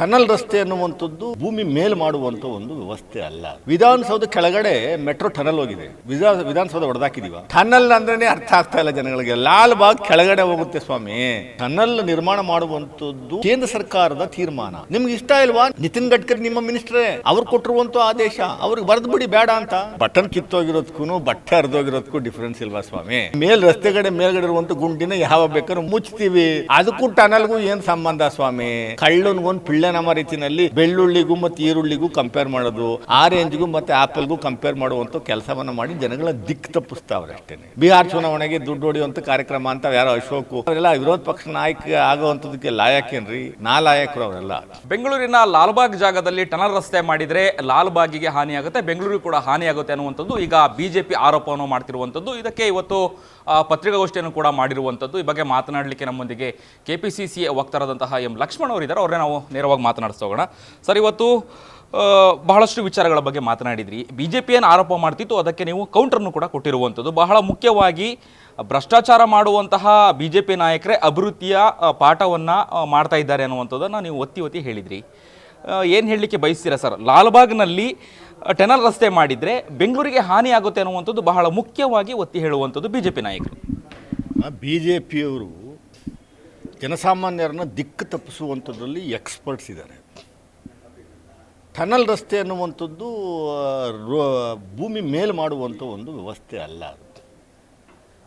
Tunnel ರಸ್ತೆ ಅನ್ನುವಂಥದ್ದು ಭೂಮಿ ಮೇಲ್ ಮಾಡುವಂತ ಒಂದು ವ್ಯವಸ್ಥೆ ಅಲ್ಲ. ವಿಧಾನಸೌಧ ಕೆಳಗಡೆ ಮೆಟ್ರೋ ಟನಲ್ ಹೋಗಿದೆ. ವಿಧಾ, ವಿಧಾನಸೌಧ ಹೊಡೆದಾಕಿದೀವ ಟನಲ್ ಅಂದ್ರೆ ಅರ್ಥ ಆಗ್ತಾ ಇಲ್ಲ ಜನಗಳಿಗೆ. ಲಾಲ್ ಬಾಗ್ ಕೆಳಗಡೆ ಹೋಗುತ್ತೆ ಸ್ವಾಮಿ. ಟನಲ್ ನಿರ್ಮಾಣ ಮಾಡುವಂತದ್ದು ಕೇಂದ್ರ ಸರ್ಕಾರದ ತೀರ್ಮಾನ. ನಿಮ್ಗೆ ಇಷ್ಟ ಇಲ್ವಾ? ನಿತಿನ್ ಗಡ್ಕರಿ ನಿಮ್ಮ ಮಿನಿಸ್ಟ್ರೇ, ಅವ್ರು ಕೊಟ್ಟಿರುವಂತ ಆದೇಶ. ಅವ್ರಿಗೆ ಬರೆದು ಬಿಡಿ, ಬೇಡ ಅಂತ. ಬಟನ್ ಕಿತ್ತೋಗಿರೋದಕ್ಕೂ ಬಟ್ಟೆ ಹರಿದೋಗಿರೋದಕ್ಕೂ ಡಿಫ್ರೆನ್ಸ್ ಇಲ್ವಾ ಸ್ವಾಮಿ? ಮೇಲ್ ರಸ್ತೆಗಡೆ ಮೇಲ್ಗಡೆ ಇರುವಂತ ಗುಂಡಿನ ಯಾವ ಬೇಕಾದ್ರೂ ಮುಚ್ತೀವಿ. ಅದಕ್ಕೂ ಟನಲ್ಗೂ ಏನ್ ಸಂಬಂಧ ಸ್ವಾಮಿ? ಕಳ್ಳನ್ಗೊಂದು ಪಿಳ್ಳೆ ನಮ್ಮ ರೀತಿಯಲ್ಲಿ ಬೆಳ್ಳುಳ್ಳಿಗೂ ಮತ್ತೆ ಈರುಳ್ಳಿಗೂ ಕಂಪೇರ್ ಮಾಡೋದು ಆರೆಂಜ್ಗೂ ಮತ್ತೆ ಆಪಲ್ಗೂ ಕಂಪೇರ್ ಮಾಡುವಂತ ಕೆಲಸವನ್ನ ಮಾಡಿ ಜನಗಳ ದಿಕ್ ತಪ್ಪಿಸ್ತಾವ್ರೆ ಅಷ್ಟೇನೆ. ಬಿಹಾರ್ ಚುನಾವಣೆಗೆ ದುಡ್ಡು ಹೊಡೆಯುವಂತ ಕಾರ್ಯಕ್ರಮ ಅಂತ ಯಾರೋ ಅಶೋಕ್, ಅವರೆಲ್ಲ ವಿರೋಧ ಪಕ್ಷ ನಾಯಕ ಆಗುವಂತದಕ್ಕೆ ಲಾಯಕೇನ್ರಿ ನಾ ಲಾಯಕರು ಅವರೆಲ್ಲ. ಬೆಂಗಳೂರಿನ ಲಾಲ್ಬಾಗ್ ಜಾಗದಲ್ಲಿ ಟನಲ್ ರಸ್ತೆ ಮಾಡಿದ್ರೆ ಲಾಲ್ಬಾಗಿಗೆ ಹಾನಿಯಾಗುತ್ತೆ, ಬೆಂಗಳೂರಿಗೆ ಕೂಡ ಹಾನಿಯಾಗುತ್ತೆ ಅನ್ನುವಂಥದ್ದು ಈಗ ಬಿಜೆಪಿ ಆರೋಪವನ್ನು ಮಾಡ್ತಿರುವಂಥದ್ದು. ಇದಕ್ಕೆ ಇವತ್ತು ಪತ್ರಿಕಾಗೋಷ್ಠಿಯನ್ನು ಕೂಡ ಮಾಡಿರುವಂಥದ್ದು. ಈ ಬಗ್ಗೆ ಮಾತನಾಡಲಿಕ್ಕೆ ನಮ್ಮೊಂದಿಗೆ ಕೆ ಪಿ ಸಿ ಸಿ ವಕ್ತಾರದಂತಹ ಎಂ ಲಕ್ಷ್ಮಣ್ ಅವರಿದ್ದಾರೆ. ಅವ್ರನ್ನೇ ನಾವು ನೇರವಾಗಿ ಮಾತನಾಡಿಸೋಣ ಸರ್, ಇವತ್ತು ಬಹಳಷ್ಟು ವಿಚಾರಗಳ ಬಗ್ಗೆ ಮಾತನಾಡಿದ್ರಿ. ಬಿ ಜೆ ಪಿ ಏನು ಆರೋಪ ಮಾಡ್ತಿತ್ತು ಅದಕ್ಕೆ ನೀವು ಕೌಂಟರ್ನು ಕೂಡ ಕೊಟ್ಟಿರುವಂಥದ್ದು. ಬಹಳ ಮುಖ್ಯವಾಗಿ ಭ್ರಷ್ಟಾಚಾರ ಮಾಡುವಂತಹ ಬಿ ಜೆ ಪಿ ನಾಯಕರೇ ಅಭಿವೃದ್ಧಿಯ ಪಾಠವನ್ನು ಮಾಡ್ತಾ ಇದ್ದಾರೆ ಅನ್ನುವಂಥದ್ದನ್ನು ನೀವು ಒತ್ತಿ ಒತ್ತಿ ಹೇಳಿದ್ರಿ. ಏನು ಹೇಳಲಿಕ್ಕೆ ಬಯಸ್ತೀರಾ ಸರ್? ಲಾಲ್ಬಾಗ್ನಲ್ಲಿ ಟೆನಲ್ ರಸ್ತೆ ಮಾಡಿದರೆ ಬೆಂಗಳೂರಿಗೆ ಹಾನಿ ಆಗುತ್ತೆ ಅನ್ನುವಂಥದ್ದು ಬಹಳ ಮುಖ್ಯವಾಗಿ ಒತ್ತಿ ಹೇಳುವಂಥದ್ದು ಬಿ ಜೆ ಪಿ ನಾಯಕರು. ಬಿ ಜೆ ಪಿಯವರು ಜನಸಾಮಾನ್ಯರನ್ನ ದಿಕ್ಕು ತಪ್ಪಿಸುವಂಥದ್ರಲ್ಲಿ ಎಕ್ಸ್ಪರ್ಟ್ಸ್ ಇದ್ದಾರೆ. ಟನಲ್ ರಸ್ತೆ ಅನ್ನುವಂಥದ್ದು ಭೂಮಿ ಮೇಲೆ ಮಾಡುವಂಥ ಒಂದು ವ್ಯವಸ್ಥೆ ಅಲ್ಲ ಅದು.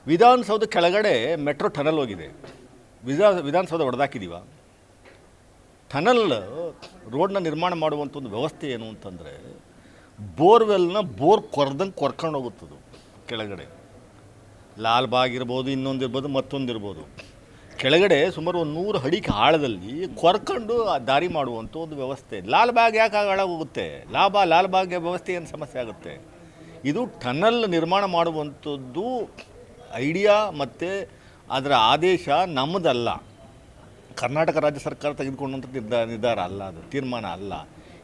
ವಿಧಾನಸೌಧ ಕೆಳಗಡೆ ಮೆಟ್ರೋ ಟನಲ್ ಹೋಗಿದೆ. ವಿಧಾ, ವಿಧಾನಸೌಧ ಹೊಡೆದಾಕಿದ್ದೀವ ಟನಲ್ ರೋಡ್ನ ನಿರ್ಮಾಣ ಮಾಡುವಂಥ ಒಂದು ವ್ಯವಸ್ಥೆ ಏನು ಅಂತಂದರೆ, ಬೋರ್ವೆಲ್ನ ಬೋರ್ ಕೊರ್ದಂಗೆ ಕೊರ್ಕೊಂಡು ಹೋಗುತ್ತದು ಕೆಳಗಡೆ. ಲಾಲ್ಬಾಗ್ ಇರ್ಬೋದು ಇನ್ನೊಂದು ಇರ್ಬೋದು ಮತ್ತೊಂದು ಇರ್ಬೋದು ಕೆಳಗಡೆ ಸುಮಾರು ಒಂದು ನೂರು ಅಡಿಗೆ ಆಳದಲ್ಲಿ ಕೊರ್ಕೊಂಡು ಆ ದಾರಿ ಮಾಡುವಂಥ ಒಂದು ವ್ಯವಸ್ಥೆ. ಲಾಲ್ ಬಾಗ್ ಯಾಕೆ ಹೋಗುತ್ತೆ ಲಾಭ, ಲಾಲ್ ಬಾಗ್ ವ್ಯವಸ್ಥೆ ಏನು ಸಮಸ್ಯೆ ಆಗುತ್ತೆ? ಇದು ಟನಲ್ ನಿರ್ಮಾಣ ಮಾಡುವಂಥದ್ದು ಐಡಿಯಾ ಮತ್ತು ಅದರ ಆದೇಶ ನಮ್ಮದಲ್ಲ. ಕರ್ನಾಟಕ ರಾಜ್ಯ ಸರ್ಕಾರ ತೆಗೆದುಕೊಂಡಂಥ ನಿರ್ಧಾರ ನಿರ್ಧಾರ ಅಲ್ಲ ಅದು, ತೀರ್ಮಾನ ಅಲ್ಲ.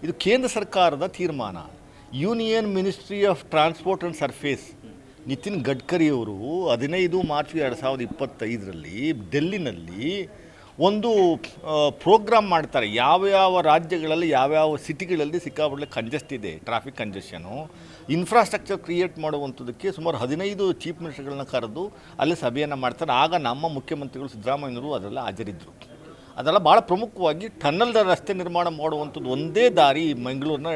ಇದು ಕೇಂದ್ರ ಸರ್ಕಾರದ ತೀರ್ಮಾನ. Union ministry of transport and surface Nitin ಗಡ್ಕರಿಯವರು ಹದಿನೈದು ಮಾರ್ಚ್ ಎರಡು ಸಾವಿರದ ಇಪ್ಪತ್ತೈದರಲ್ಲಿ ಡೆಲ್ಲಿನಲ್ಲಿ ಒಂದು ಪ್ರೋಗ್ರಾಮ್ ಮಾಡ್ತಾರೆ. ಯಾವ ಯಾವ ರಾಜ್ಯಗಳಲ್ಲಿ, ಯಾವ್ಯಾವ ಸಿಟಿಗಳಲ್ಲಿ ಸಿಕ್ಕಾಪಟ್ಟೆ ಕಂಜೆಸ್ಟ್ ಇದೆ, ಟ್ರಾಫಿಕ್ ಕಂಜೆಷನು. ಇನ್ಫ್ರಾಸ್ಟ್ರಕ್ಚರ್ ಕ್ರಿಯೇಟ್ ಮಾಡುವಂಥದ್ದಕ್ಕೆ ಸುಮಾರು ಹದಿನೈದು ಚೀಫ್ ಮಿನಿಸ್ಟರ್ಗಳನ್ನ ಕರೆದು ಅಲ್ಲಿ ಸಭೆಯನ್ನು ಮಾಡ್ತಾರೆ. ಆಗ ನಮ್ಮ ಮುಖ್ಯಮಂತ್ರಿಗಳು ಸಿದ್ದರಾಮಯ್ಯನವರು ಅದರಲ್ಲಿ ಹಾಜರಿದ್ದರು ಅದೆಲ್ಲ ಭಾಳ ಪ್ರಮುಖವಾಗಿ ಟನ್ನಲ್ ರಸ್ತೆ ನಿರ್ಮಾಣ ಮಾಡುವಂಥದ್ದು ಒಂದೇ ದಾರಿ ಮಂಗಳೂರಿನ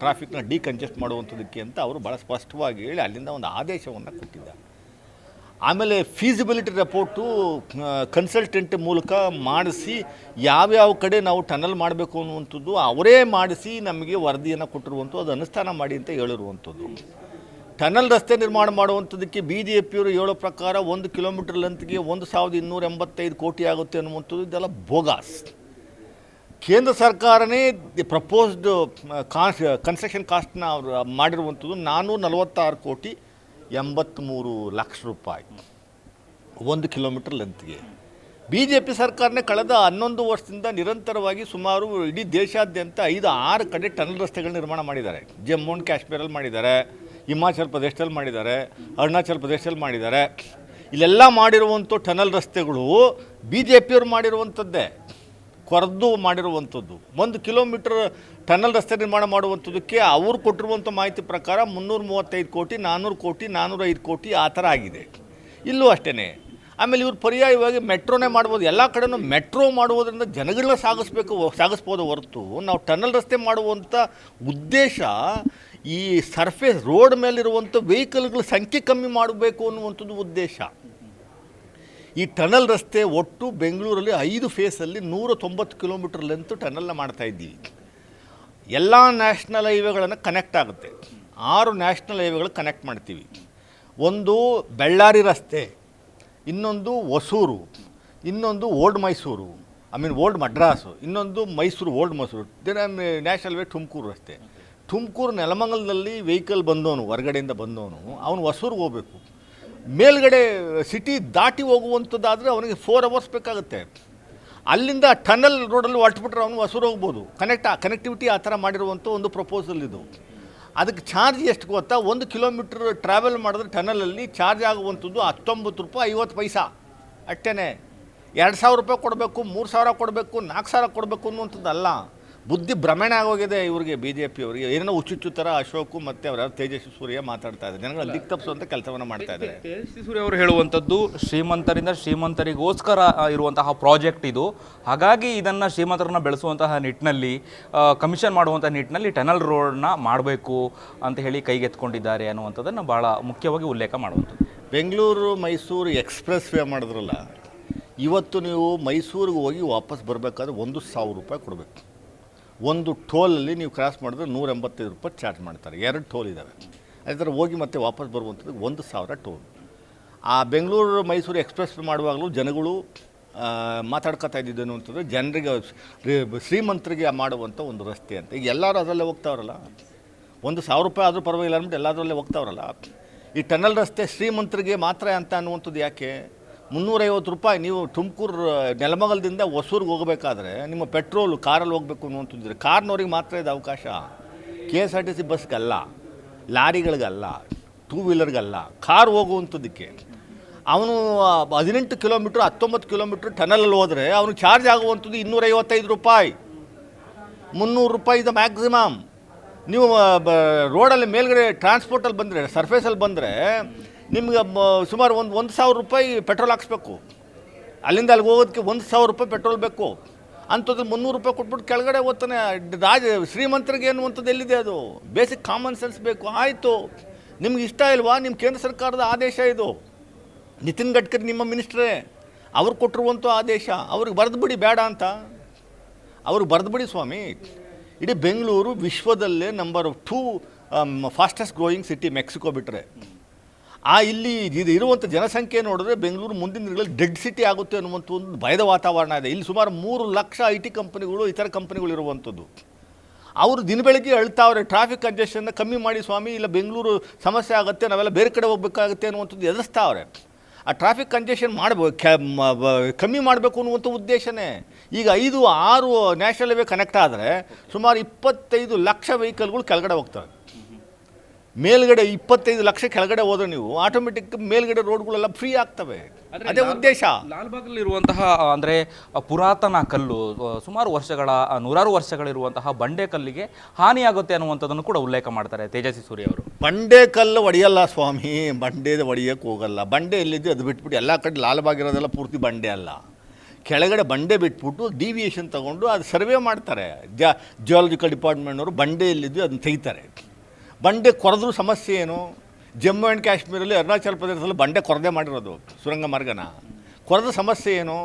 ಟ್ರಾಫಿಕ್ನ ಡಿಕಂಜೆಸ್ಟ್ ಮಾಡುವಂಥದ್ದಕ್ಕೆ ಅಂತ ಅವರು ಭಾಳ ಸ್ಪಷ್ಟವಾಗಿ ಹೇಳಿ ಅಲ್ಲಿಂದ ಒಂದು ಆದೇಶವನ್ನು ಕೊಟ್ಟಿದ್ದಾರೆ. ಆಮೇಲೆ ಫೀಸಿಬಿಲಿಟಿ ರಿಪೋರ್ಟು ಕನ್ಸಲ್ಟೆಂಟ್ ಮೂಲಕ ಮಾಡಿಸಿ ಯಾವ್ಯಾವ ಕಡೆ ನಾವು ಟನಲ್ ಮಾಡಬೇಕು ಅನ್ನುವಂಥದ್ದು ಅವರೇ ಮಾಡಿಸಿ ನಮಗೆ ವರದಿಯನ್ನು ಕೊಟ್ಟಿರುವಂಥದ್ದು, ಅದು ಅನುಷ್ಠಾನ ಮಾಡಿ ಅಂತ ಹೇಳಿರುವಂಥದ್ದು. ಟನಲ್ ರಸ್ತೆ ನಿರ್ಮಾಣ ಮಾಡುವಂಥದ್ದಕ್ಕೆ ಬಿ ಜೆ ಪಿಯವರು ಹೇಳೋ ಪ್ರಕಾರ ಒಂದು ಕಿಲೋಮೀಟರ್ ಲೆಂತ್ಗೆ ಒಂದು ಸಾವಿರದ ಇನ್ನೂರ ಎಂಬತ್ತೈದು ಕೋಟಿ ಆಗುತ್ತೆ ಅನ್ನುವಂಥದ್ದು ಇದೆಲ್ಲ ಬೋಗಾಸ್. ಕೇಂದ್ರ ಸರ್ಕಾರನೇ ಪ್ರಪೋಸ್ಡ್ ಕಾಸ್ಟ್ ಕನ್ಸ್ಟ್ರಕ್ಷನ್ ಕಾಸ್ಟ್ನ ಅವರು ಮಾಡಿರುವಂಥದ್ದು ನಾನ್ನೂರ ನಲವತ್ತಾರು ಕೋಟಿ ಎಂಬತ್ತ್ಮೂರು ಲಕ್ಷ ರೂಪಾಯಿ. ಒಂದು ಕಿಲೋಮೀಟರ್ ಲೆಂತ್ಗೆ ಬಿ ಜೆ ಪಿ ಸರ್ಕಾರನೇ ಕಳೆದ ಹನ್ನೊಂದು ವರ್ಷದಿಂದ ನಿರಂತರವಾಗಿ ಸುಮಾರು ಇಡೀ ದೇಶಾದ್ಯಂತ ಐದು, ಆರು ಕಡೆ ಟನಲ್ ರಸ್ತೆಗಳು ನಿರ್ಮಾಣ ಮಾಡಿದ್ದಾರೆ. ಜಮ್ಮು ಆ್ಯಂಡ್ ಕಾಶ್ಮೀರಲ್ಲಿ ಮಾಡಿದ್ದಾರೆ. ಹಿಮಾಚಲ್ ಪ್ರದೇಶದಲ್ಲಿ ಮಾಡಿದ್ದಾರೆ, ಅರುಣಾಚಲ್ ಪ್ರದೇಶದಲ್ಲಿ ಮಾಡಿದ್ದಾರೆ. ಇಲ್ಲೆಲ್ಲ ಮಾಡಿರುವಂಥ ಟನಲ್ ರಸ್ತೆಗಳು ಬಿ ಜೆ ಪಿಯವರು ಮಾಡಿರುವಂಥದ್ದೇ, ಕೊರೆದು ಮಾಡಿರುವಂಥದ್ದು. ಒಂದು ಕಿಲೋಮೀಟರ್ ಟನಲ್ ರಸ್ತೆ ನಿರ್ಮಾಣ ಮಾಡುವಂಥದ್ದಕ್ಕೆ ಅವರು ಕೊಟ್ಟಿರುವಂಥ ಮಾಹಿತಿ ಪ್ರಕಾರ ಮುನ್ನೂರ ಮೂವತ್ತೈದು ಕೋಟಿ ನಾನ್ನೂರು ಕೋಟಿ ನಾನ್ನೂರೈದು ಕೋಟಿ ಆ ಥರ ಆಗಿದೆ. ಇಲ್ಲೂ ಅಷ್ಟೇ ಆಮೇಲೆ ಇವ್ರು ಪರ್ಯಾಯವಾಗಿ ಮೆಟ್ರೋನೇ ಮಾಡ್ಬೋದು. ಎಲ್ಲ ಕಡೆನೂ ಮೆಟ್ರೋ ಮಾಡುವುದರಿಂದ ಜನಗಳನ್ನ ಸಾಗಿಸ್ಬೇಕು, ಸಾಗಿಸ್ಬೋದು ಹೊರತು. ನಾವು ಟನಲ್ ರಸ್ತೆ ಮಾಡುವಂಥ ಉದ್ದೇಶ ಈ ಸರ್ಫೇಸ್ ರೋಡ್ ಮೇಲಿರುವಂಥ ವೆಹಿಕಲ್ಗಳ ಸಂಖ್ಯೆ ಕಮ್ಮಿ ಮಾಡಬೇಕು ಅನ್ನುವಂಥದ್ದು ಉದ್ದೇಶ. ಈ ಟನಲ್ ರಸ್ತೆ ಒಟ್ಟು ಬೆಂಗಳೂರಲ್ಲಿ ಐದು ಫೇಸಲ್ಲಿ ನೂರ ತೊಂಬತ್ತು ಕಿಲೋಮೀಟರ್ ಲೆಂತ್ ಟನಲ್ನ ಮಾಡ್ತಾ ಇದ್ದೀವಿ. ಎಲ್ಲ ನ್ಯಾಷನಲ್ ಹೈವೇಗಳನ್ನು ಕನೆಕ್ಟ್ ಆಗುತ್ತೆ. ಆರು ನ್ಯಾಷನಲ್ ಹೈವೇಗಳು ಕನೆಕ್ಟ್ ಮಾಡ್ತೀವಿ. ಒಂದು ಬೆಳ್ಳಾರಿ ರಸ್ತೆ, ಇನ್ನೊಂದು ಹೊಸೂರು, ಇನ್ನೊಂದು old Mysuru, I mean old Madras ಇನ್ನೊಂದು Mysuru old Mysuru, then national way Tumakuru ರಸ್ತೆ. ತುಮಕೂರು ನೆಲಮಂಗಲದಲ್ಲಿ ವೆಹಿಕಲ್ ಬಂದವನು, ಹೊರಗಡೆಯಿಂದ ಬಂದವನು, ಅವನು ಹೊಸೂರಿಗೆ ಹೋಗಬೇಕು. ಮೇಲ್ಗಡೆ ಸಿಟಿ ದಾಟಿ ಹೋಗುವಂಥದ್ದಾದರೆ ಅವನಿಗೆ ಫೋರ್ ಅವರ್ಸ್ ಬೇಕಾಗುತ್ತೆ. ಅಲ್ಲಿಂದ ಟನಲ್ ರೋಡಲ್ಲಿ ಹೊರಟ್ಬಿಟ್ರೆ ಅವನು ಹೊಸೂರು ಹೋಗ್ಬೋದು. ಕನೆಕ್ಟ್ ಕನೆಕ್ಟಿವಿಟಿ ಆ ಥರ ಮಾಡಿರುವಂಥ ಒಂದು ಪ್ರಪೋಸಲ್ ಇದು. ಅದಕ್ಕೆ ಚಾರ್ಜ್ ಎಷ್ಟು ಗೊತ್ತಾ? ಒಂದು ಕಿಲೋಮೀಟ್ರ್ ಟ್ರಾವೆಲ್ ಮಾಡಿದ್ರೆ ಟನಲಲ್ಲಿ ಚಾರ್ಜ್ ಆಗುವಂಥದ್ದು ಹತ್ತೊಂಬತ್ತು ರೂಪಾಯಿ ಐವತ್ತು ಪೈಸಾ. ಅಷ್ಟೇ ಎರಡು ಸಾವಿರ ರೂಪಾಯಿ ಕೊಡಬೇಕು, ಮೂರು ಸಾವಿರ ಕೊಡಬೇಕು, ನಾಲ್ಕು ಸಾವಿರ ಕೊಡಬೇಕು ಅನ್ನುವಂಥದ್ದು ಅಲ್ಲ ಬುದ್ಧಿ ಭ್ರಮಣ ಆಗೋಗಿದೆ ಇವರಿಗೆ ಬಿ ಜೆ ಪಿ ಅವರಿಗೆ. ಏನೋ ಹುಚ್ಚುಚ್ಚು ಥರ ಅಶೋಕು ಮತ್ತು ಅವರ ತೇಜಸ್ವಿ ಸೂರ್ಯ ಮಾತಾಡ್ತಾ ಇದ್ದಾರೆ. ಜನಗಳ ದಿಕ್ ತಪ್ಪಿಸುವಂಥ ಕೆಲಸವನ್ನು ಮಾಡ್ತಾ ಇದ್ದಾರೆ. ತೇಜಸ್ವಿ ಸೂರ್ಯ ಅವರು ಹೇಳುವಂಥದ್ದು ಶ್ರೀಮಂತರಿಂದ ಶ್ರೀಮಂತರಿಗೋಸ್ಕರ ಇರುವಂತಹ ಪ್ರಾಜೆಕ್ಟ್ ಇದು. ಹಾಗಾಗಿ ಇದನ್ನು ಶ್ರೀಮಂತರನ್ನ ಬೆಳೆಸುವಂತಹ ನಿಟ್ಟಿನಲ್ಲಿ ಕಮಿಷನ್ ಮಾಡುವಂಥ ನಿಟ್ಟಿನಲ್ಲಿ ಟನಲ್ ರೋಡ್ನ ಮಾಡಬೇಕು ಅಂತ ಹೇಳಿ ಕೈಗೆತ್ಕೊಂಡಿದ್ದಾರೆ ಅನ್ನುವಂಥದ್ದನ್ನು ಭಾಳ ಮುಖ್ಯವಾಗಿ ಉಲ್ಲೇಖ ಮಾಡುವಂಥದ್ದು. ಬೆಂಗಳೂರು ಮೈಸೂರು ಎಕ್ಸ್ಪ್ರೆಸ್ ವೇ ಮಾಡಿದ್ರಲ್ಲ ಇವತ್ತು ನೀವು ಮೈಸೂರಿಗೆ ಹೋಗಿ ವಾಪಸ್ ಬರಬೇಕಾದ್ರೆ ಒಂದು ಸಾವಿರ ರೂಪಾಯಿ ಕೊಡಬೇಕು. ಒಂದು ಟೋಲಲ್ಲಿ ನೀವು ಕ್ರಾಸ್ ಮಾಡಿದ್ರೆ ನೂರ ಎಂಬತ್ತೈದು ರೂಪಾಯಿ ಚಾರ್ಜ್ ಮಾಡ್ತಾರೆ. ಎರಡು ಟೋಲ್ ಇದ್ದಾವೆ ಅದೇ ಥರ ಹೋಗಿ ಮತ್ತೆ ವಾಪಸ್ ಬರುವಂಥದ್ದು ಒಂದು ಸಾವಿರ ಟೋಲ್. ಆ ಬೆಂಗಳೂರು ಮೈಸೂರು ಎಕ್ಸ್ಪ್ರೆಸ್ ಮಾಡುವಾಗಲೂ ಜನಗಳು ಮಾತಾಡ್ಕೊತಾ ಇದ್ದಿದ್ದೇನು ಅಂತಂದರೆ ಜನರಿಗೆ ಶ್ರೀ- ಶ್ರೀಮಂತರಿಗೆ ಮಾಡುವಂಥ ಒಂದು ರಸ್ತೆ ಅಂತ. ಈಗ ಎಲ್ಲರೂ ಅದರಲ್ಲೇ ಹೋಗ್ತಾವ್ರಲ್ಲ. ಒಂದು ಸಾವಿರ ರೂಪಾಯಿ ಆದರೂ ಪರವಾಗಿಲ್ಲ ಅಂದ್ಬಿಟ್ಟು ಎಲ್ಲದರಲ್ಲೇ ಹೋಗ್ತಾವ್ರಲ್ಲ. ಈ ಟನಲ್ ರಸ್ತೆ ಶ್ರೀಮಂತರಿಗೆ ಮಾತ್ರ ಅಂತ ಅನ್ನುವಂಥದ್ದು ಯಾಕೆ? ಮುನ್ನೂರೈವತ್ತು ರೂಪಾಯಿ ನೀವು ತುಮಕೂರು ನೆಲಮಗಲದಿಂದ ಹೊಸೂರಿಗೆ ಹೋಗಬೇಕಾದ್ರೆ ನಿಮ್ಮ ಪೆಟ್ರೋಲ್ ಕಾರಲ್ಲಿ ಹೋಗಬೇಕು ಅನ್ನುವಂಥದ್ದು ಕಾರ್ನವ್ರಿಗೆ ಮಾತ್ರ ಇದು ಅವಕಾಶ. K S R T C ಬಸ್ಗಲ್ಲ, ಲಾರಿಗಳಿಗಲ್ಲ ಟೂ ವೀಲರ್ಗಲ್ಲ ಕಾರ್ ಹೋಗುವಂಥದ್ದಕ್ಕೆ. ಅವನು ಹದಿನೆಂಟು ಕಿಲೋಮೀಟ್ರ್, ಹತ್ತೊಂಬತ್ತು ಕಿಲೋಮೀಟ್ರ್ ಟನಲಲ್ಲಿ ಹೋದರೆ ಅವನು ಚಾರ್ಜ್ ಆಗುವಂಥದ್ದು ಇನ್ನೂರೈವತ್ತೈದು ರೂಪಾಯಿ. ಮುನ್ನೂರು ರೂಪಾಯಿ ಇದು ಮ್ಯಾಕ್ಸಿಮಮ್ ನೀವು ರೋಡಲ್ಲಿ ಮೇಲ್ಗಡೆ ಟ್ರಾನ್ಸ್ಪೋರ್ಟಲ್ಲಿ ಬಂದರೆ ಸರ್ಫೇಸಲ್ಲಿ ಬಂದರೆ ನಿಮ್ಗೆ ಸುಮಾರು ಒಂದು ಒಂದು ಸಾವಿರ ರೂಪಾಯಿ ಪೆಟ್ರೋಲ್ ಹಾಕ್ಸ್ಬೇಕು. ಅಲ್ಲಿಂದ ಅಲ್ಲಿಗೆ ಹೋಗೋದಕ್ಕೆ ಒಂದು ಸಾವಿರ ರೂಪಾಯಿ ಪೆಟ್ರೋಲ್ ಬೇಕು. ಅಂಥದ್ದು ಮುನ್ನೂರು ರೂಪಾಯಿ ಕೊಟ್ಬಿಟ್ಟು ಕೆಳಗಡೆ ಓದ್ತಾನೆ ರಾಜ, ಶ್ರೀಮಂತರಿಗೆ ಅನ್ನುವಂಥದ್ದು ಎಲ್ಲಿದೆ ಅದು? ಬೇಸಿಕ್ ಕಾಮನ್ ಸೆನ್ಸ್ ಬೇಕು. ಆಯಿತು. ನಿಮ್ಗೆ ಇಷ್ಟ ಇಲ್ವಾ? ನಿಮ್ಮ ಕೇಂದ್ರ ಸರ್ಕಾರದ ಆದೇಶ ಇದು. ನಿತಿನ್ ಗಡ್ಕರಿ ನಿಮ್ಮ ಮಿನಿಸ್ಟ್ರೇ, ಅವ್ರು ಕೊಟ್ಟಿರುವಂಥ ಆದೇಶ. ಅವ್ರಿಗೆ ಬರೆದು ಬಿಡಿ, ಬೇಡ ಅಂತ. ಅವ್ರಿಗೆ ಬರೆದು ಬಿಡಿ ಸ್ವಾಮಿ. ಇಡೀ ಬೆಂಗಳೂರು ವಿಶ್ವದಲ್ಲೇ number two fastest growing city Mexico ಬಿಟ್ಟರೆ ಆ ಇಲ್ಲಿ ಇದು ಇರುವಂಥ ಜನಸಂಖ್ಯೆ ನೋಡಿದ್ರೆ ಬೆಂಗಳೂರು ಮುಂದಿನ ದಿನಗಳಲ್ಲಿ ಡೆಡ್ ಸಿಟಿ ಆಗುತ್ತೆ ಅನ್ನುವಂಥ ಒಂದು ಭಯದ ವಾತಾವರಣ ಇದೆ. ಇಲ್ಲಿ ಸುಮಾರು ಮೂರು ಲಕ್ಷ ಐ ಟಿ ಕಂಪನಿಗಳು ಇತರ ಕಂಪನಿಗಳು ಇರುವಂಥದ್ದು ಅವರು ದಿನ ಬೆಳಗ್ಗೆ ಅಳ್ತಾವ್ರೆ ಟ್ರಾಫಿಕ್ ಕಂಜೆಷನ್ನ ಕಮ್ಮಿ ಮಾಡಿ ಸ್ವಾಮಿ, ಇಲ್ಲ ಬೆಂಗಳೂರು ಸಮಸ್ಯೆ ಆಗುತ್ತೆ, ನಾವೆಲ್ಲ ಬೇರೆ ಕಡೆ ಹೋಗ್ಬೇಕಾಗುತ್ತೆ ಅನ್ನುವಂಥದ್ದು ಎದುರಿಸ್ತಾವ್ರೆ. ಆ ಟ್ರಾಫಿಕ್ ಕಂಜೆಷನ್ ಮಾಡಬೇಕು ಕಮ್ಮಿ ಮಾಡಬೇಕು ಅನ್ನುವಂಥ ಉದ್ದೇಶನೇ. ಈಗ ಐದು, ಆರು ನ್ಯಾಷನಲ್ ಹೈವೇ ಕನೆಕ್ಟ್ ಆದರೆ ಸುಮಾರು ಇಪ್ಪತ್ತೈದು ಲಕ್ಷ ವೆಹಿಕಲ್ಗಳು ಕೆಳಗಡೆ ಹೋಗ್ತವೆ. ಮೇಲ್ಗಡೆ ಇಪ್ಪತ್ತೈದು ಲಕ್ಷ ಕೆಳಗಡೆ ಹೋದ್ರೆ ನೀವು ಆಟೋಮೆಟಿಕ್ ಮೇಲ್ಗಡೆ ರೋಡ್ಗಳೆಲ್ಲ ಫ್ರೀ ಆಗ್ತವೆ. ಅದೇ ಉದ್ದೇಶ. ಲಾಲ್ಬಾಗಲ್ಲಿರುವಂತಹ ಅಂದರೆ ಪುರಾತನ ಕಲ್ಲು ಸುಮಾರು ವರ್ಷಗಳ ನೂರಾರು ವರ್ಷಗಳಿರುವಂತಹ ಬಂಡೆ ಕಲ್ಲಿಗೆ ಹಾನಿಯಾಗುತ್ತೆ ಅನ್ನುವಂಥದ್ದನ್ನು ಕೂಡ ಉಲ್ಲೇಖ ಮಾಡ್ತಾರೆ ತೇಜಸ್ವಿ ಸೂರ್ಯ ಅವರು. ಬಂಡೆ ಕಲ್ಲು ಒಡೆಯಲ್ಲ ಸ್ವಾಮಿ ಬಂಡೆ ಒಡೆಯಕ್ಕೆ ಹೋಗಲ್ಲ. ಬಂಡೆ ಎಲ್ಲಿದ್ದು ಅದು ಬಿಟ್ಬಿಟ್ಟು ಎಲ್ಲ ಕಡೆ ಲಾಲ್ಬಾಗ್ ಇರೋದೆಲ್ಲ ಪೂರ್ತಿ ಬಂಡೆ ಅಲ್ಲ. ಕೆಳಗಡೆ ಬಂಡೆ ಬಿಟ್ಬಿಟ್ಟು ಡಿವಿಯೇಷನ್ ತಗೊಂಡು ಅದು ಸರ್ವೆ ಮಾಡ್ತಾರೆ. ಜ ಜಿಯಾಲಜಿಕಲ್ ಡಿಪಾರ್ಟ್ಮೆಂಟ್ನವರು ಬಂಡೆ ಎಲ್ಲಿದ್ದು ಅದನ್ನ ತೆಗಿತಾರೆ. ಬಂಡೆ ಕೊರೆದ್ರೂ ಸಮಸ್ಯೆ ಏನು? ಜಮ್ಮು ಆ್ಯಂಡ್ ಕಾಶ್ಮೀರಲ್ಲಿ ಅರುಣಾಚಲ ಪ್ರದೇಶದಲ್ಲಿ ಬಂಡೆ ಕೊರದೆ ಮಾಡಿರೋದು, ಸುರಂಗ ಮಾರ್ಗನ. ಕೊರೆದ ಸಮಸ್ಯೆ ಏನು?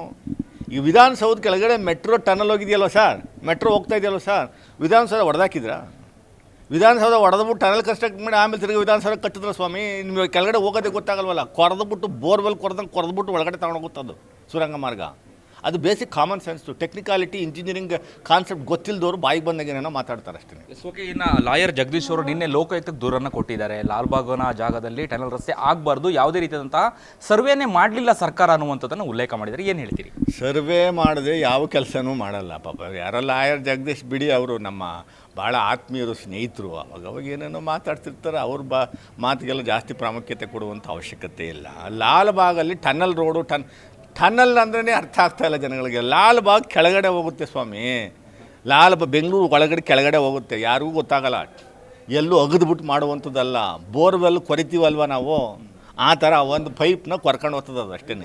ಈ ವಿಧಾನಸೌಧ ಕೆಳಗಡೆ ಮೆಟ್ರೋ ಟನಲ್ ಹೋಗಿದೆಯಲ್ಲ ಸರ್? ಮೆಟ್ರೋ ಹೋಗ್ತಾ ಇದೆಯಲ್ಲ ಸರ್? ವಿಧಾನಸೌಧ ಹೊಡೆದಾಕಿದ್ರಾ ವಿಧಾನಸೌಧ ಹೊಡೆದ್ಬಿಟ್ಟು ಟನಲ್ ಕನ್ಸ್ಟ್ರಕ್ಟ್ ಮಾಡಿ ಆಮೇಲೆ ತಿರುಗಿ ವಿಧಾನಸೌಧ ಕಟ್ಟಿದ್ರೆ ಸ್ವಾಮಿ? ನಿಮಗೆ ಕೆಳಗಡೆ ಹೋಗೋದೇ ಗೊತ್ತಾಗಲ್ವಲ್ಲ? ಕೊರೆದ್ಬಿಟ್ಟು ಬೋರ್ವೆಲ್ ಕೊರೆದಂಗೆ ಕೊರೆದ್ಬಿಟ್ಟು ಒಳಗಡೆ ತಗೊಂಡೋಗುತ್ತದು ಸುರಂಗ ಮಾರ್ಗ. ಅದು basic common sense technicality engineering concept ಗೊತ್ತಿಲ್ಲದವರು ಬಾಯಿಗೆ ಬಂದಾಗೇನೇನೋ ಮಾತಾಡ್ತಾರೆ ಅಷ್ಟೇ. ಓಕೆ ಇನ್ನು ಲಾಯರ್ ಜಗದೀಶ್ ಅವರು ನಿನ್ನೆ ಲೋಕಾಯುಕ್ತಕ್ಕೆ ದೂರನ್ನು ಕೊಟ್ಟಿದ್ದಾರೆ. ಲಾಲ್ಬಾಗ್ನ ಜಾಗದಲ್ಲಿ ಟನಲ್ ರಸ್ತೆ ಆಗಬಾರ್ದು ಯಾವುದೇ ರೀತಿಯಾದಂತಹ ಸರ್ವೇನೇ ಮಾಡಲಿಲ್ಲ ಸರ್ಕಾರ ಅನ್ನುವಂಥದ್ದನ್ನು ಉಲ್ಲೇಖ ಮಾಡಿದರೆ ಏನು ಹೇಳ್ತೀರಿ? ಸರ್ವೆ ಮಾಡದೆ ಯಾವ ಕೆಲಸನೂ ಮಾಡಲ್ಲ. ಪಾಪ ಯಾರೋ ಲಾಯರ್ ಜಗದೀಶ್ ಬಿಡಿ ಅವರು ನಮ್ಮ ಭಾಳ ಆತ್ಮೀಯರು ಸ್ನೇಹಿತರು. ಅವಾಗ ಅವಾಗ ಏನೇನೋ ಮಾತಾಡ್ತಿರ್ತಾರೆ. ಅವ್ರ ಬಾ ಮಾತಿಗೆಲ್ಲ ಜಾಸ್ತಿ ಪ್ರಾಮುಖ್ಯತೆ ಕೊಡುವಂಥ ಅವಶ್ಯಕತೆ ಇಲ್ಲ. ಲಾಲ್ಬಾಗಲ್ಲಿ ಟನಲ್ ರೋಡು ಟನ್ ಟನಲ್ ಅಂದ್ರೇ ಅರ್ಥ ಆಗ್ತಾ ಇಲ್ಲ ಜನಗಳಿಗೆ. ಲಾಲ್ಬಾಗ್ ಕೆಳಗಡೆ ಹೋಗುತ್ತೆ ಸ್ವಾಮಿ. ಲಾಲ್ ಬಾ, ಬೆಂಗಳೂರು ಒಳಗಡೆ ಕೆಳಗಡೆ ಹೋಗುತ್ತೆ. ಯಾರಿಗೂ ಗೊತ್ತಾಗಲ್ಲ. ಎಲ್ಲೂ ಅಗದ್ಬಿಟ್ಟು ಮಾಡುವಂಥದ್ದಲ್ಲ. ಬೋರ್ವೆಲ್ ಕೊರಿತೀವಲ್ವ ನಾವು? ಆ ಥರ ಒಂದು ಪೈಪ್ನ ಕೊರ್ಕೊಂಡು ಹೋಗ್ತದ ಅದು ಅಷ್ಟೇ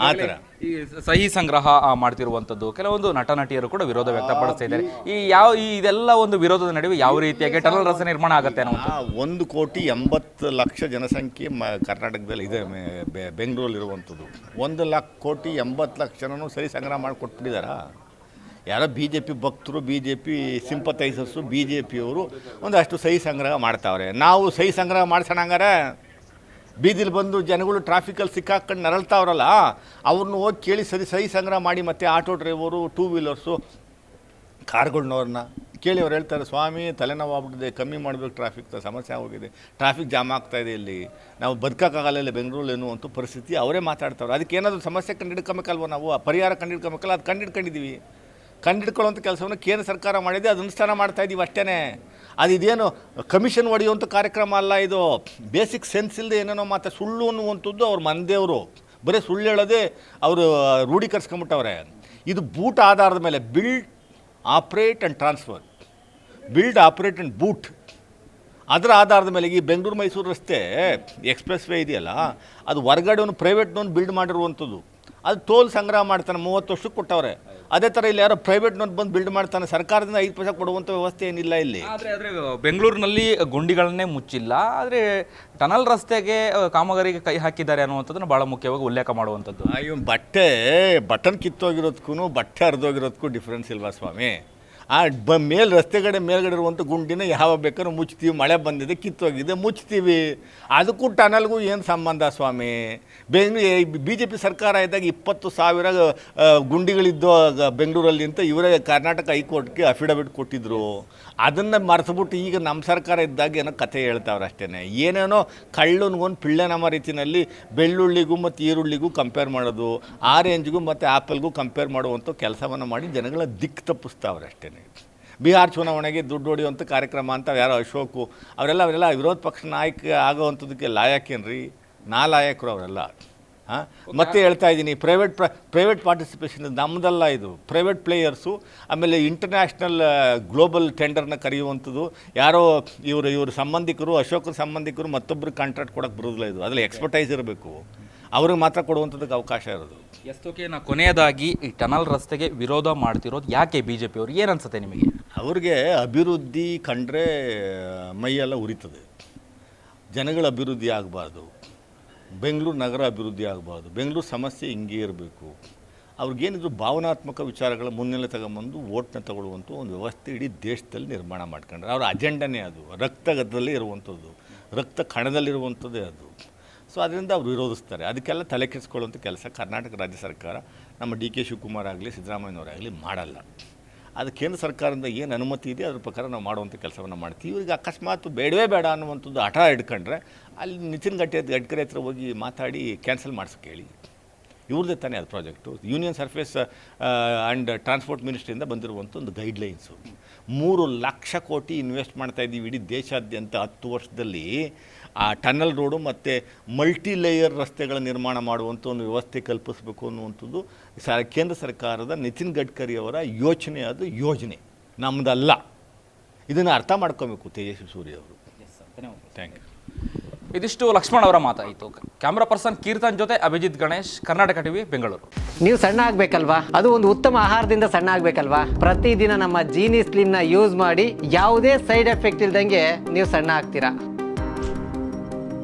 ಆ ಥರ. ಈ ಸಹಿ ಸಂಗ್ರಹ ಆ, ಮಾಡ್ತಿರುವಂಥದ್ದು ಕೆಲವೊಂದು ನಟ ನಟಿಯರು ಕೂಡ ವಿರೋಧ ವ್ಯಕ್ತಪಡಿಸ್ತಾ ಇದ್ದಾರೆ. ಈ ಯಾವ ಈ ಇದೆಲ್ಲ ಒಂದು ವಿರೋಧದ ನಡುವೆ ಯಾವ ರೀತಿಯಾಗಿ ಟನಲ್ ರಸ ನಿರ್ಮಾಣ ಆಗುತ್ತೆ ಅನ್ನೋ ಆ ಒಂದು ಕೋಟಿ ಎಂಬತ್ತು ಲಕ್ಷ ಜನಸಂಖ್ಯೆ ಮ ಕರ್ನಾಟಕದಲ್ಲಿ ಇದೆ ಬೆಂಗಳೂರಲ್ಲಿ ಬೆ- ಬೆಂಗಳೂರಲ್ಲಿರುವಂಥದ್ದು. ಒಂದು ಲಕ್ಷ ಕೋಟಿ ಎಂಬತ್ತು ಲಕ್ಷ ಜನನು ಸರಿ ಸಂಗ್ರಹ ಮಾಡಿ ಕೊಟ್ಬಿಟ್ಟಿದ್ದಾರಾ ಯಾರೋ ಬಿ ಜೆ ಪಿ ಭಕ್ತರು B J P sympathisers B J ಪಿಯವರು ಒಂದಷ್ಟು ಸಹಿ ಸಂಗ್ರಹ ಮಾಡ್ತಾವ್ರೆ. ನಾವು ಸಹಿ ಸಂಗ್ರಹ ಮಾಡ್ಸೋಣ ಹಂಗಾರೆ ಬೀದಿಲಿ ಬಂದು ಜನಗಳು ಟ್ರಾಫಿಕಲ್ಲಿ ಸಿಕ್ಕಾಕೊಂಡು ನರಳ್ತಾವ್ರಲ್ಲ ಅವ್ರನ್ನ ಹೋಗಿ ಕೇಳಿ ಸರಿ ಸಹಿ ಸಂಗ್ರಹ ಮಾಡಿ ಮತ್ತೆ ಆಟೋ ಡ್ರೈವರು ಟೂ ವೀಲರ್ಸು ಕಾರ್ಗಳ್ನವ್ರನ್ನ ಕೇಳಿ ಅವ್ರು ಹೇಳ್ತಾರೆ, ಸ್ವಾಮಿ, ತಲೆನೋವು ಆಗ್ಬಿಟ್ಟಿದೆ, ಕಮ್ಮಿ ಮಾಡಬೇಕು ಟ್ರಾಫಿಕ್ ಸಮಸ್ಯೆ ಆಗೋಗಿದೆ. ಟ್ರಾಫಿಕ್ ಜಾಮ್ ಆಗ್ತಾ ಇದೆ ಇಲ್ಲಿ. ನಾವು ಬದುಕೋಕ್ಕಾಗಲ್ಲ ಇಲ್ಲಿ ಬೆಂಗಳೂರಲ್ಲಿ ಅಂತ ಪರಿಸ್ಥಿತಿ ಅವರೇ ಮಾತಾಡ್ತಾರೆ ಅದಕ್ಕೆ ಏನಾದರೂ ಸಮಸ್ಯೆ ಕಂಡಿಡ್ಕೊಬೇಕಲ್ವ ನಾವು? ಆ ಪರಿಹಾರ ಕಂಡಿಡ್ಕೊಬೇಕಲ್ಲ ಅದು ಕಂಡಿಡ್ಕೊಂಡಿದ್ದೀವಿ ಕಂಡಿಡ್ಕೊಳ್ಳೋಂಥ ಕೆಲಸವನ್ನು ಕೇಂದ್ರ ಸರ್ಕಾರ ಮಾಡಿದೆ ಅದು ಅನುಷ್ಠಾನ ಮಾಡ್ತಾ ಇದ್ದೀವಿ ಅಷ್ಟೇ ಅದು ಇದೇನು ಕಮಿಷನ್ ಒಡೆಯುವಂಥ ಕಾರ್ಯಕ್ರಮ ಅಲ್ಲ ಇದು. ಬೇಸಿಕ್ ಸೆನ್ಸ್ ಇಲ್ಲದೆ ಏನೇನೋ ಮಾತಾ ಸುಳ್ಳು ಅನ್ನುವಂಥದ್ದು ಅವ್ರ ಮಂದೆಯವರು ಬರೀ ಸುಳ್ಳು ಹೇಳೋದೆ ಅವರು ರೂಢೀಕರಿಸ್ಕೊಂಬಿಟ್ಟವ್ರೆ ಇದು ಬೂಟ್ ಆಧಾರದ ಮೇಲೆ build operate and transfer build operate and BOOT ಅದರ ಆಧಾರದ ಮೇಲೆ ಈ ಬೆಂಗಳೂರು, ಮೈಸೂರು ರಸ್ತೆ ಎಕ್ಸ್ಪ್ರೆಸ್ ವೇ ಇದೆಯಲ್ಲ, ಅದು ಹೊರಗಡೆ ಒಂದು ಪ್ರೈವೇಟ್ನವ್ನು ಬಿಲ್ಡ್ ಮಾಡಿರುವಂಥದ್ದು. ಅದು ಟೋಲ್ ಸಂಗ್ರಹ ಮಾಡ್ತಾನೆ, ಮೂವತ್ತು ವರ್ಷಕ್ಕೆ ಕೊಟ್ಟವ್ರೆ. ಅದೇ ಥರ ಇಲ್ಲಿ ಯಾರೋ ಪ್ರೈವೇಟ್ ನೋಟ್ ಬಂದು ಬಿಲ್ಡ್ ಮಾಡ್ತಾನೆ. ಸರ್ಕಾರದಿಂದ ಐದು ಪೈಸೆ ಕೊಡುವಂಥ ವ್ಯವಸ್ಥೆ ಏನಿಲ್ಲ ಇಲ್ಲಿ. ಆದರೆ ಆದರೆ ಬೆಂಗಳೂರಿನಲ್ಲಿ ಗುಂಡಿಗಳನ್ನೇ ಮುಚ್ಚಿಲ್ಲ. ಆದರೆ ಟನಲ್ ರಸ್ತೆಗೆ ಆ, ಕಾಮಗಾರಿಗೆ ಕೈ ಹಾಕಿದ್ದಾರೆ ಅನ್ನುವಂಥದ್ದನ್ನು ಬಹಳ ಮುಖ್ಯವಾಗಿ ಉಲ್ಲೇಖ ಮಾಡುವಂಥದ್ದು. ಅಯ್ಯೋ ಬಟ್ಟೆ ಬಟನ್ ಕಿತ್ತೋಗಿರೋದಕ್ಕೂ ಬಟ್ಟೆ ಹರಿದೋಗಿರೋದಕ್ಕೂ ಡಿಫ್ರೆನ್ಸ್ ಇಲ್ವಾ ಸ್ವಾಮಿ? ಆ ಬ ಮೇಲ್ ರಸ್ತೆಗಡೆ ಮೇಲ್ಗಡೆ ಇರುವಂಥ ಗುಂಡಿನ ಯಾವ ಬೇಕಾದ್ರೂ ಮುಚ್ತೀವಿ, ಮಳೆ ಬಂದಿದೆ, ಕಿತ್ತೋಗಿದೆ, ಮುಚ್ತೀವಿ. ಅದಕ್ಕೂ ಟನಲ್ಗೂ ಏನು ಸಂಬಂಧ ಸ್ವಾಮಿ? ಬೆಂಗಳೂರು ಬಿ ಜೆ ಪಿ ಸರ್ಕಾರ ಇದ್ದಾಗ ಇಪ್ಪತ್ತು ಸಾವಿರ ಗುಂಡಿಗಳಿದ್ದು ಬೆಂಗಳೂರಲ್ಲಿ ಅಂತ ಇವರೇ ಕರ್ನಾಟಕ ಹೈಕೋರ್ಟ್ಗೆ ಅಫಿಡವಿಟ್ ಕೊಟ್ಟಿದ್ರು. ಅದನ್ನು ಮರೆತುಬಿಟ್ಟು ಈಗ ನಮ್ಮ ಸರ್ಕಾರ ಇದ್ದಾಗ ಏನೋ ಕಥೆ ಹೇಳ್ತಾವ್ರೆ ಅಷ್ಟೇ ಏನೇನೋ ಕಳ್ಳನಿಗೊಂದು ಪಿಳ್ಳೆ ನಮ್ಮ ರೀತಿಯಲ್ಲಿ ಬೆಳ್ಳುಳ್ಳಿಗೂ ಮತ್ತು ಈರುಳ್ಳಿಗೂ ಕಂಪೇರ್ ಮಾಡೋದು ಆರೆಂಜ್ಗೂ ಮತ್ತು ಆ್ಯಪಲ್ಗೂ ಕಂಪೇರ್ ಮಾಡುವಂಥ ಕೆಲಸವನ್ನು ಮಾಡಿ ಜನಗಳ ದಿಕ್ಕು ತಪ್ಪಿಸ್ತಾವ್ರೆ ಅಷ್ಟೇ ಬಿಹಾರ್ ಚುನಾವಣೆಗೆ ದುಡ್ಡು ಹೊಡೆಯುವಂಥ ಕಾರ್ಯಕ್ರಮ ಅಂತ ಯಾರೋ ಅಶೋಕು, ಅವರೆಲ್ಲ ಅವರೆಲ್ಲ ವಿರೋಧ ಪಕ್ಷ ನಾಯಕ ಆಗೋವಂಥದ್ದಕ್ಕೆ ಲಾಯಕೇನ್ರಿ? ನಾ ಲಾಯಕರು ಅವರೆಲ್ಲ. ಮತ್ತೆ ಹೇಳ್ತಾ ಇದ್ದೀನಿ ಪ್ರೈವೇಟ್ ಪ್ರ ಪ್ರೈವೇಟ್ ಪಾರ್ಟಿಸಿಪೇಷನ್ ನಮ್ಮದಲ್ಲ ಇದು. ಪ್ರೈವೇಟ್ ಪ್ಲೇಯರ್ಸು ಆಮೇಲೆ ಇಂಟರ್ನ್ಯಾಷನಲ್ ಗ್ಲೋಬಲ್ ಟೆಂಡರ್ನ ಕರೆಯುವಂಥದ್ದು. ಯಾರೋ ಇವರು ಇವ್ರ ಸಂಬಂಧಿಕರು ಅಶೋಕ ಸಂಬಂಧಿಕರು ಮತ್ತೊಬ್ಬರು ಕಾಂಟ್ರಾಕ್ಟ್ ಕೊಡೋಕೆ ಬರೋದಿಲ್ಲ ಇದು. ಅದರಲ್ಲಿ ಎಕ್ಸ್ಪರ್ಟೈಸ್ ಇರಬೇಕು. ಅವ್ರಿಗೆ ಮಾತ್ರ ಕೊಡುವಂಥದ್ದಕ್ಕೆ ಅವಕಾಶ ಇರೋದು. ಎಷ್ಟೋಕೆ ನಾ ಕೊನೆಯದಾಗಿ ಈ ಟನಲ್ ರಸ್ತೆಗೆ ವಿರೋಧ ಮಾಡ್ತಿರೋದು ಯಾಕೆ ಬಿ ಜೆ ಪಿಯವರು ಏನು ಅನ್ಸುತ್ತೆ ನಿಮಗೆ? ಅವ್ರಿಗೆ ಅಭಿವೃದ್ಧಿ ಕಂಡ್ರೆ ಮೈಯೆಲ್ಲ ಉರಿತದೆ. ಜನಗಳ ಅಭಿವೃದ್ಧಿ ಆಗಬಾರ್ದು. ಬೆಂಗಳೂರು ನಗರ ಅಭಿವೃದ್ಧಿ ಆಗಬಾರ್ದು ಬೆಂಗಳೂರು ಸಮಸ್ಯೆ ಹಿಂಗೆ ಇರಬೇಕು. ಅವ್ರಿಗೇನಿದ್ರು ಭಾವನಾತ್ಮಕ ವಿಚಾರಗಳ ಮುನ್ನೆಲೆ ತಗೊಂಬಂದು ಓಟ್ನ ತಗೊಳ್ಳುವಂಥ ಒಂದು ವ್ಯವಸ್ಥೆ ಇಡೀ ದೇಶದಲ್ಲಿ ನಿರ್ಮಾಣ ಮಾಡ್ಕೊಂಡ್ರೆ. ಅವರ ಅಜೆಂಡನೇ ಅದು. ರಕ್ತಗತದಲ್ಲೇ ಇರುವಂಥದ್ದು. ರಕ್ತ ಕಣದಲ್ಲಿರುವಂಥದ್ದೇ ಅದು. ಸೊ, ಅದರಿಂದ ಅವರು ವಿರೋಧಿಸ್ತಾರೆ. ಅದಕ್ಕೆಲ್ಲ ತಲೆ ಕೆಲಸ ಕರ್ನಾಟಕ ರಾಜ್ಯ ಸರ್ಕಾರ ನಮ್ಮ ಡಿ ಕೆ ಶಿವಕುಮಾರ್ ಆಗಲಿ, ಸಿದ್ದರಾಮಯ್ಯನವರಾಗಲಿ ಮಾಡಲ್ಲ. ಅದು ಕೇಂದ್ರ ಸರ್ಕಾರದಿಂದ ಏನು ಅನುಮತಿ ಇದೆ, ಅದ್ರ ಪ್ರಕಾರ ನಾವು ಮಾಡುವಂಥ ಕೆಲಸವನ್ನು ಮಾಡ್ತೀವಿ. ಇವ್ರಿಗೆ ಅಕಸ್ಮಾತ್ ಬೇಡವೇ ಬೇಡ ಅನ್ನುವಂಥದ್ದು ಹಠ ಇಟ್ಕೊಂಡ್ರೆ ಅಲ್ಲಿ ನಿತಿನ್ ಗಡ್ಕರಿ ಗಡ್ಕರಿ ಹತ್ರ ಹೋಗಿ ಮಾತಾಡಿ ಕ್ಯಾನ್ಸಲ್ ಮಾಡ್ಸಕ್ಕೆ ಹೇಳಿ. ಇವ್ರದ್ದೇ ತಾನೇ ಅದು project. Union surface and transport ಮಿನಿಸ್ಟ್ರಿಯಿಂದ ಬಂದಿರುವಂಥ ಒಂದು ಗೈಡ್ಲೈನ್ಸು. ಮೂರು ಲಕ್ಷ ಕೋಟಿ ಇನ್ವೆಸ್ಟ್ ಮಾಡ್ತಾ ಇದ್ದೀವಿ ಇಡೀ ದೇಶಾದ್ಯಂತ ಹತ್ತು ವರ್ಷದಲ್ಲಿ. ಆ ಟನಲ್ ರೋಡು ಮತ್ತು ಮಲ್ಟಿ ಲೇಯರ್ ರಸ್ತೆಗಳ ನಿರ್ಮಾಣ ಮಾಡುವಂಥ ಒಂದು ವ್ಯವಸ್ಥೆ ಕಲ್ಪಿಸಬೇಕು ಅನ್ನುವಂಥದ್ದು ಸ ಕೇಂದ್ರ ಸರ್ಕಾರದ ನಿತಿನ್ ಗಡ್ಕರಿ ಅವರ ಯೋಚನೆ ಅದು ಯೋಜನೆ. ನಮ್ಮದಲ್ಲ ಇದನ್ನು ಅರ್ಥ ಮಾಡ್ಕೋಬೇಕು ತೇಜಸ್ವಿ ಸೂರ್ಯ ಅವರು. ಥ್ಯಾಂಕ್ ಯು ಇದಿಷ್ಟು ಲಕ್ಷ್ಮಣ್ ಅವರ ಮಾತಾಯಿತು ಕ್ಯಾಮ್ರಾ ಪರ್ಸನ್ ಕೀರ್ತನ್ ಜೊತೆ ಅಭಿಜಿತ್ ಗಣೇಶ್ ಕರ್ನಾಟಕ ಟಿವಿ ಬೆಂಗಳೂರು. ನೀವು ಸಣ್ಣ ಆಗ್ಬೇಕಲ್ವಾ? ಅದು ಒಂದು ಉತ್ತಮ ಆಹಾರದಿಂದ ಸಣ್ಣ ಆಗ್ಬೇಕಲ್ವಾ? ಪ್ರತಿದಿನ ನಮ್ಮ ಜೀನಿ ಸ್ಲಿಮ್ನ ಯೂಸ್ ಮಾಡಿ ಯಾವುದೇ ಸೈಡ್ ಎಫೆಕ್ಟ್ ಇಲ್ದಂಗೆ ನೀವು ಸಣ್ಣ ಆಗ್ತೀರಾ?